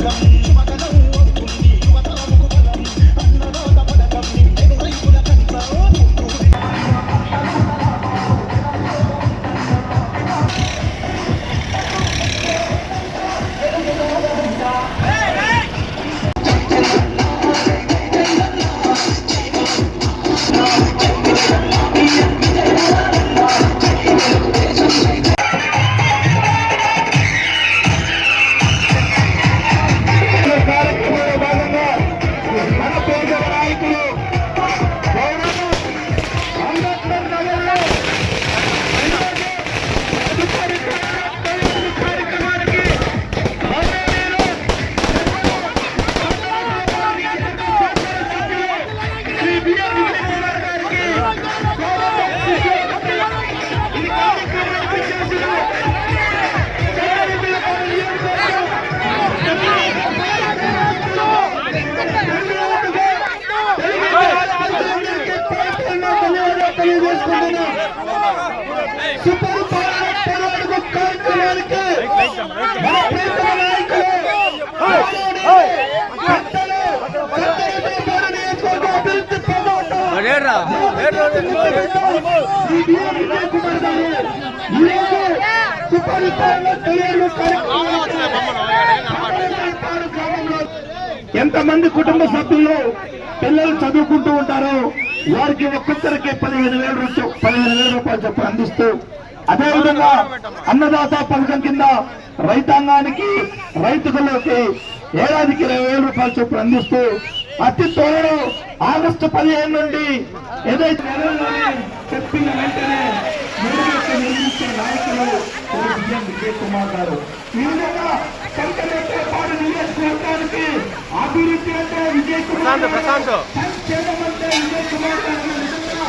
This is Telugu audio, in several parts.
కార్యక్రమంలో ఎంతమంది కుటుంబ సభ్యులు పిల్లలు చదువుకుంటూ ఉంటారో వారికి ఒక్కొక్కరికి పదిహేను వేల రూపాయలు పదిహేను వేల రూపాయలు చెప్పి అందిస్తూ అదేవిధంగా అన్నదాత పథకం కింద రైతాంగానికి రైతులకి ఏడాదికి ఇరవై వేల రూపాయలు చొప్పున అందిస్తూ అతి త్వరలో ఆగస్టు పదిహేను నుండి ఏదైతే నెలలోనే చెప్పిన వెంటనే నిర్మించే నాయకులు విజయ్ కుమార్ గారు ఈ విధంగా కంకరెడ్డిపాడు నియోజకవర్గానికి అభివృద్ధి అంటే విజయ్ కుమార్. సంక్షేమం అంటే విజయ్ కుమార్ గారు నియోజకవర్గంలో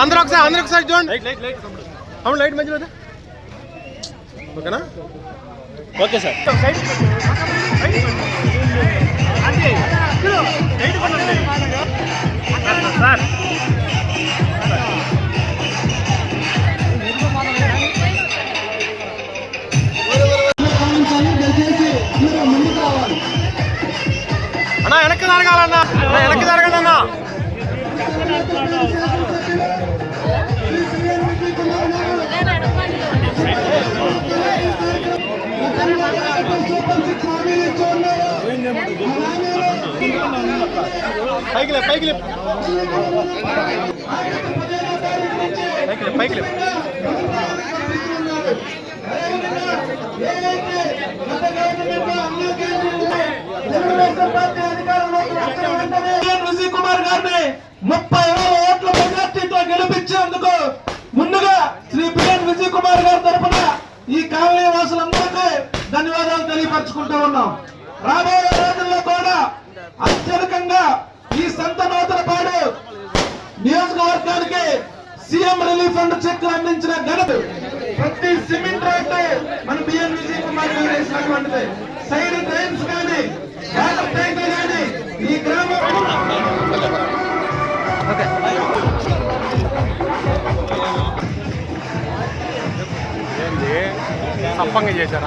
అందరూ ఒకసారి అందరూ ఒకసారి చూడండి. అవును లైట్ మధ్యలో? ఓకేనా? Okay sir. సార్ అన్నా వెనక్కి జరగాలన్నా. అన్నా, వెనక్కి జరగండి అన్నా. కుమార్ గారిని ముప్పై ఓట్ల మెజార్టీతో గెలిపించేందుకు ముందుగా శ్రీ పిఎన్ విజయ్ కుమార్ గారి తరఫున ఈ కావలి వాసులందరూ మార్చుకుంటూ ఉన్నాం. రాబోయే రోజుల్లో కూడా అత్యధికంగా ఈ సంత నూతనపాడు నియోజకవర్గానికి సీఎం రిలీఫ్ ఫండ్ చెక్ అందించిన ఘనత ప్రతి సిమెంట్ రోడ్డు మన బిఎన్ విజయ్ కుమార్ గారు వేసినటువంటిది. సైడ్ డ్రైన్స్ కానీ వాటర్ ట్యాంక్ కానీ ఈ గ్రామం ఏంది? సప్పంగా చేశారు?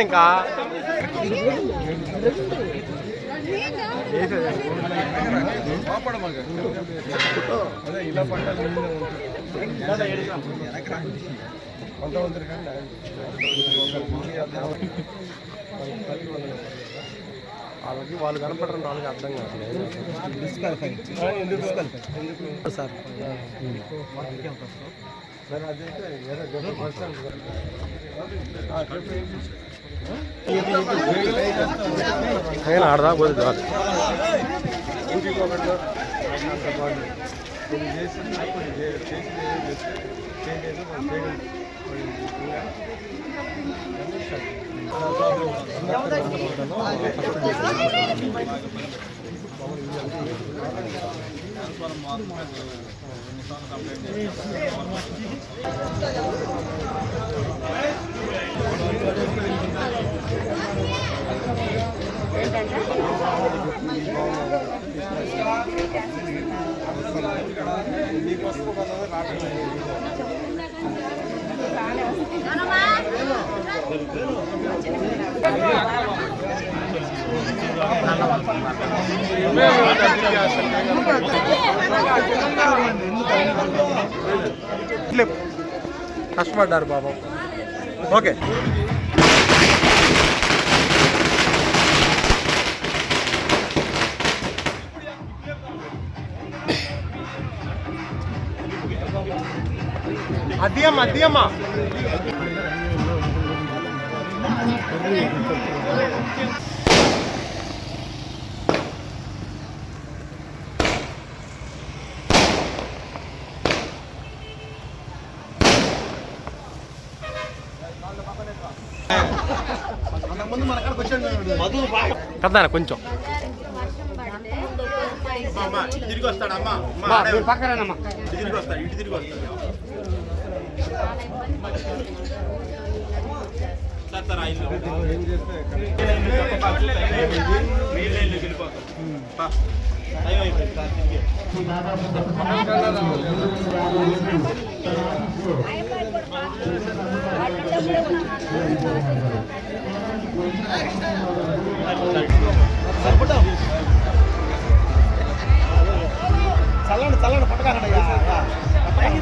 ఇంకా వాళ్ళకి వాళ్ళు కనపడరు వాళ్ళకి అర్థం కావట్లేదు సార్ సార్ అదైతే ఏదో గొప్ప పర్సన్ అయినా ఆడదా పోతే చాలు కష్టపడ్డారు బాబు ఓకే. అద్దెమ్మ అద్దెమ్మ కదా కొంచెం తిరిగి వస్తాడు అమ్మా ఇటు తిరిగి వస్తాడు ఇటు తిరిగి వస్తాడు సార్ సార్ టైం అయిపోయింది సార్ తిరిగి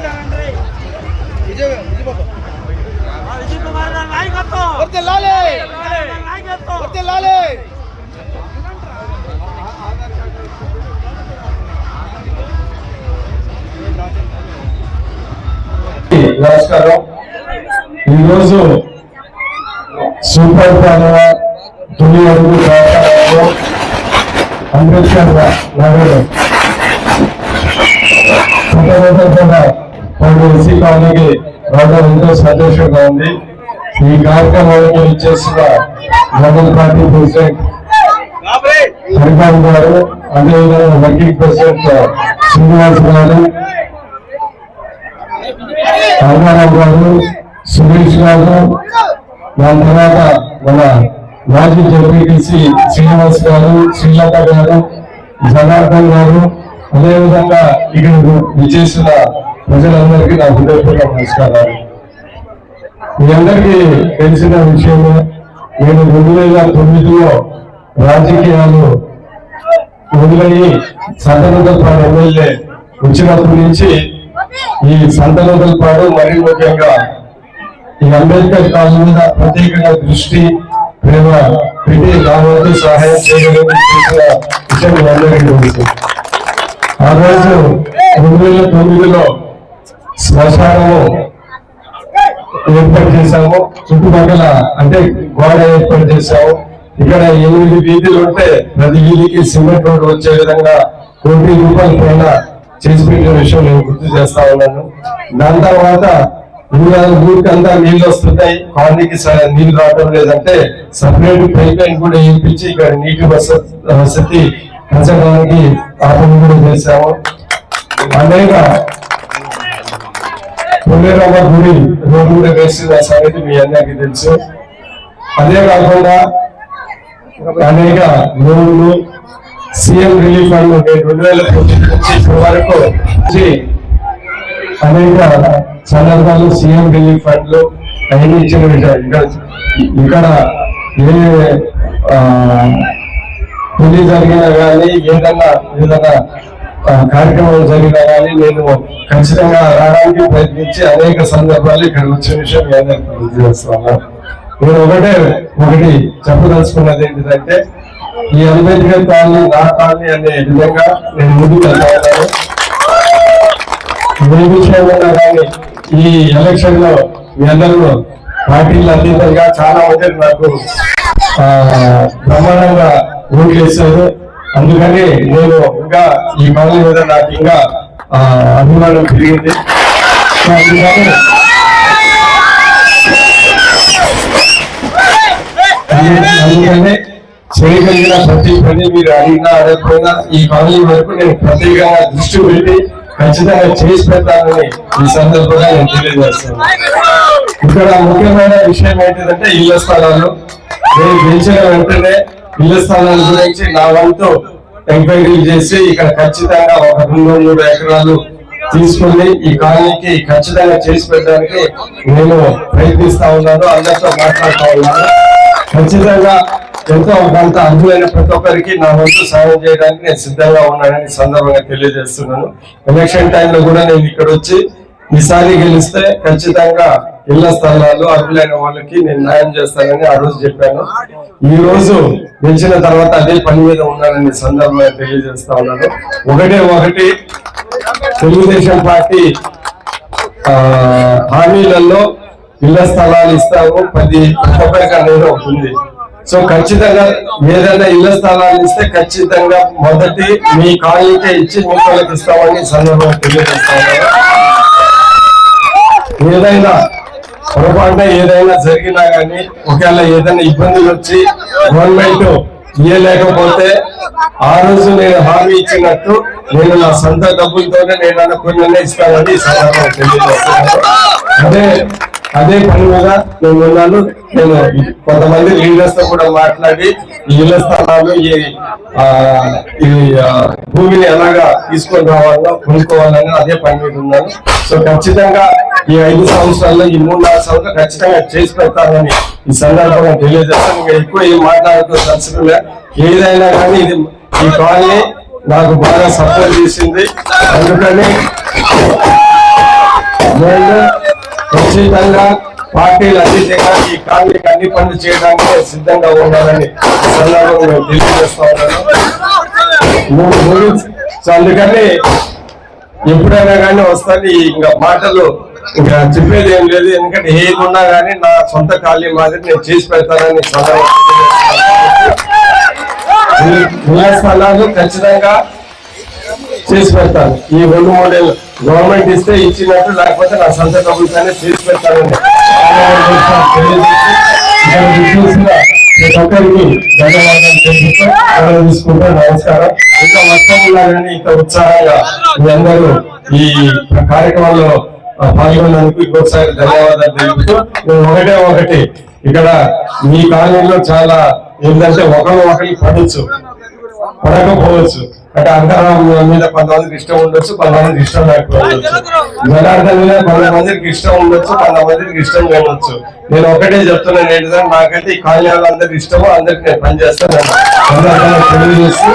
విజయ్ కుమార్ గారి నాయకత్వం. నాయకత్వం. నమస్కారం. ఈరోజు సూపర్ పాలన తొలి అడుగు అంబేద్కర్ నగర్ పుట్టగొట్టకుండా పలు ఎస్సీ కాలనీకి రావడం ఎంతో సంతోషంగా ఉంది ఈ కార్యక్రమానికి ఇచ్చేసిన మండల పార్టీ ప్రెసిడెంట్ హరిబాబు గారు అదేవిధంగా వర్కింగ్ ప్రెసిడెంట్ శ్రీనివాస్ గారు రామారావు గారు సురేష్ గారు దాని తర్వాత మన మాజీ జడ్పీటీసీ శ్రీనివాస్ గారు శ్రీలత గారు జనార్దన్ గారు అదేవిధంగా ఇక్కడ విచేసిన ప్రజలందరికీ నా హృదయపూర్వక నమస్కారాలు. మీ అందరికీ తెలిసిన విషయమే నేను రెండు వేల తొమ్మిదిలో రాజకీయాలు మొదలయ్యి సంతనోదల్పాడు ఎమ్మెల్యే వచ్చినప్పటి నుంచి ఈ సంతనోదల్పాడు మరీ ముఖ్యంగా ఈ అంబేద్కర్ కాలం మీద ప్రత్యేకంగా దృష్టి ప్రేమ పెట్టి నా సహాయం చేయగలిగిన విషయం మీ అందరికీ ఆ రోజు రెండు వేల తొమ్మిదిలో శ్మశానము ఏర్పాటు చేశాము. చుట్టుపక్కల అంటే గోడ ఏర్పాటు చేశాము. ఇక్కడ ఎనిమిది వీధులు ఉంటే ప్రతి వీధికి సిమెంట్ రోడ్డు వచ్చే విధంగా కోటి రూపాయల పైన చేసి పెట్టిన విషయం నేను గుర్తు చేస్తా ఉన్నాను. దాని తర్వాత ఊర- ఊరికంతా నీళ్ళు వస్తున్నాయి కాలనీకి నీళ్ళు రావడం లేదంటే సపరేట్ పైప్ లైన్ కూడా వేయించి ఇక్కడ నీటి వసతి పెంచడానికి ఆ కూడా చేశాము అనేక పుణ్యరామ గుడి రోడ్డు కూడా వేసి సంగతి మీ అందరికీ తెలుసు. అదే కాకుండా అనేక లోన్లు సీఎం రిలీఫ్ ఫండ్ రెండు వేల నుంచి ఇప్పటి వరకు అనేక సందర్భాలు సీఎం రిలీఫ్ ఫండ్లు అవన్నీ ఇచ్చిన విషయం ఇక్కడ ఇక్కడ ఏ పెళ్ళి జరిగినా కానీ ఏదన్నా ఏదన్నా కార్యక్రమాలు జరిగినా కానీ నేను ఖచ్చితంగా రావడానికి ప్రయత్నించి అనేక సందర్భాలు ఇక్కడ వచ్చే విషయం మీ చేస్తున్నాను నేను ఒకటే ఒకటి చెప్పదలుచుకున్నది ఏంటిదంటే ఈ అంబేద్కర్ కాలనీ నా కాలనీ అనే విధంగా నేను ముందుకు వెళ్తా ఏ విషయమైనా కానీ ఈ ఎలక్షన్లో మీ అందరూ పార్టీలు అతీతంగా చాలా మంది నాకు బ్రహ్మాండంగా ఓట్లు అందుకని నేను ఇంకా ఈ కాలనీ మీద నాకు ఇంకా అభిమానం పెరిగింది. అందుకనే చేయగలిగిన ప్రతి పని మీరు అడిగినా అడగకపోయినా ఈ కాలనీ వరకు నేను ప్రత్యేకంగా దృష్టి పెట్టి ఖచ్చితంగా చేసి పెట్టాలని ఈ సందర్భంగా నేను తెలియజేస్తున్నాను. ఇక్కడ ముఖ్యమైన విషయం ఏంటంటే ఇళ్ళ స్థలాలు. నేను గెలిచిన వెంటనే ఇళ్ళ స్థలాల గురించి నా వంతు ఎంక్వైరీ చేసి ఇక్కడ ఖచ్చితంగా ఒక రెండు మూడు ఎకరాలు తీసుకుని ఈ కాలనీకి ఖచ్చితంగా చేసి పెట్టడానికి నేను ప్రయత్నిస్తా ఉన్నాను. అందరితో మాట్లాడుతూ ఉన్నాను. ఖచ్చితంగా ఎంతో కొంత అర్హులైన ప్రతి ఒక్కరికి నా వంతు సాయం చేయడానికి నేను సిద్ధంగా ఉన్నానని సందర్భంగా తెలియజేస్తున్నాను. ఎలక్షన్ టైంలో కూడా నేను ఇక్కడ వచ్చి ఈసారి గెలిస్తే ఖచ్చితంగా ఇళ్ళ స్థలాలు అర్హులైన వాళ్ళకి నేను న్యాయం చేస్తానని ఆ రోజు చెప్పాను. ఈ రోజు గెలిచిన తర్వాత అదే పని మీద ఉన్నానని సందర్భంగా తెలియజేస్తా ఉన్నాను. ఒకటే ఒకటి తెలుగుదేశం పార్టీ హామీలలో ఇళ్ళ స్థలాలు ఇస్తాము. పది ప్రతి ఒక్కరికి అనేది ఉంటుంది సో ఖచ్చితంగా ఏదైనా ఇళ్ళ స్థలాలు ఇస్తే ఖచ్చితంగా మొదటి మీ కాలనీకే ఇచ్చి మీ వాళ్ళకి ఇస్తామని సందర్భంగా తెలియజేస్తాను ఏదైనా పొరపాటున ఏదైనా జరిగినా కానీ ఒకవేళ ఏదైనా ఇబ్బందులు వచ్చి గవర్నమెంట్ ఇయ్యలేకపోతే ఆ రోజు నేను హామీ ఇచ్చినట్టు నేను నా సొంత డబ్బులతోనే నేను అనుకున్న ఇస్తానని తెలియజేస్తున్నాను. అదే అదే పని మీద నేను ఉన్నాను. నేను కొంతమంది లీడర్స్తో కూడా మాట్లాడి ఇళ్ళ స్థలాలు ఈ భూమిని ఎలాగా తీసుకొని రావాలో కొనుక్కోవాలని అదే పని మీద ఉన్నాను. సో ఖచ్చితంగా ఈ ఐదు సంవత్సరాల్లో ఈ మూడు నాలుగు సంవత్సరాలు ఖచ్చితంగా చేసి పెడతానని ఈ సందర్భంగా తెలియజేస్తాను. ఇంకా ఎక్కువ ఏం మాట్లాడుతూ దర్శకులే ఏదైనా కానీ ఇది ఈ కాలనీ నాకు బాగా సపోర్ట్ చేసింది. అందుకని నేను ఖచ్చితంగా పార్టీలు అతీతంగా ఈ కాలనీకి అన్ని పనులు చేయడానికి సిద్ధంగా ఉండాలని సందర్భంగా నేను తెలియజేస్తా ఉన్నాను. సో అందుకని ఎప్పుడైనా కానీ వస్తాను. ఇంకా మాటలు ఇంకా చెప్పేది ఏం లేదు ఎందుకంటే ఏది ఉన్నా కానీ నా సొంత ఖాళీ మాదిరి నేను చేసి పెడతానని ఈ స్థలాలు ఖచ్చితంగా చేసి పెడతాను. ఈ రెండు మూడేళ్ళు గవర్నమెంట్ ఇస్తే ఇచ్చినట్టు లేకపోతే నా సొంత డబ్బులతోనే చేసి పెడతానండి తెలియజేసి ఒక్కరికి ధన్యవాదాలు తెలుపుతూ తీసుకుంటూ నమస్కారం. ఇంకా మొత్తం ఉన్నా కానీ ఇంత ఉత్సాహంగా మీ అందరూ ఈ కార్యక్రమంలో పాల్గొన్నందుకు ఇంకొకసారి ధన్యవాదాలు తెలుపుతూ నేను ఒకటే ఒకటి. ఇక్కడ మీ కాలనీలో చాలా ఏంటంటే ఒకరు ఒకరికి పడవచ్చు పడకపోవచ్చు. అంటే అంతరం మీద కొంతమందికి ఇష్టం ఉండొచ్చు కొంతమందికి ఇష్టం లేకపోవచ్చు. జనార్దన్ మీద కొంతమందికి ఇష్టం ఉండొచ్చు కొంతమందికి ఇష్టం లేవచ్చు నేను ఒకటే చెప్తున్నాను ఏంటంటే నాకైతే ఈ కాలనీ అందరికి ఇష్టము అందరికి నేను పనిచేస్తాను అందరికీ తెలియజేస్తూ